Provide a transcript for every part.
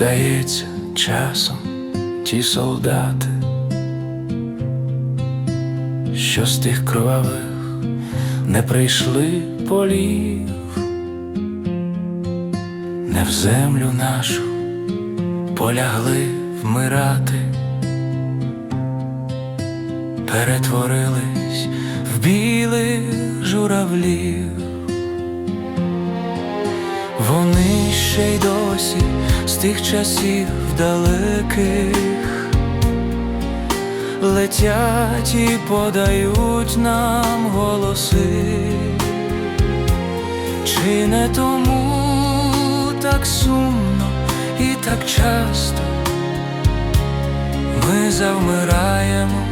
здається, часом ті солдати, що з тих кровавих не прийшли полів, не в землю нашу полягли вмирати, перетворились в білих журавлів. Вони ще й досі з тих часів далеких летять і подають нам голоси, чи не тому так сумно і так часто ми завмираємо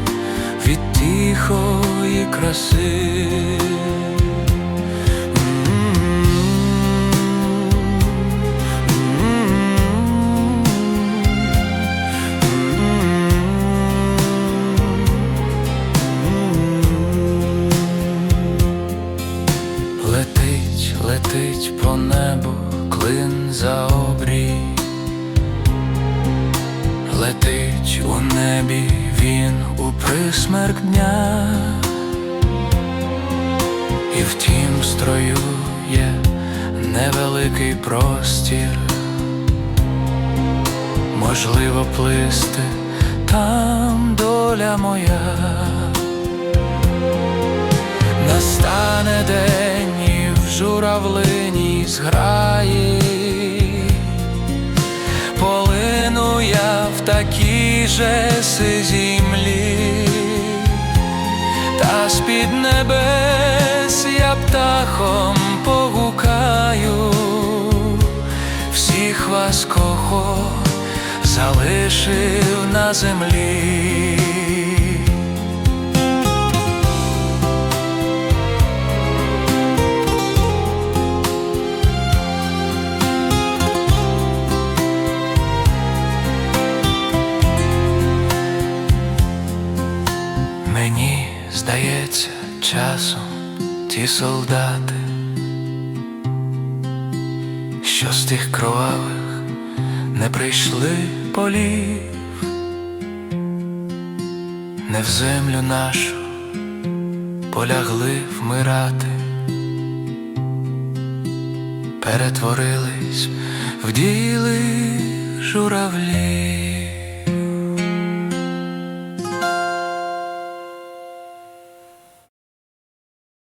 від тихої краси. Летить, по небу клин за обрій, летить у небі він у присмерк дня, і в тім строю є невеликий простір, можливо, плисти там доля моя. Настане день і в журавлиній зграї, полину я в такій же сизій млі, та з-під небес я птахом погукаю. Всіх вас, кого залишив на землі. Здається, часом ті солдати, що з тих кровавих не прийшли полів, не в землю нашу полягли вмирати, перетворились в діли журавлі.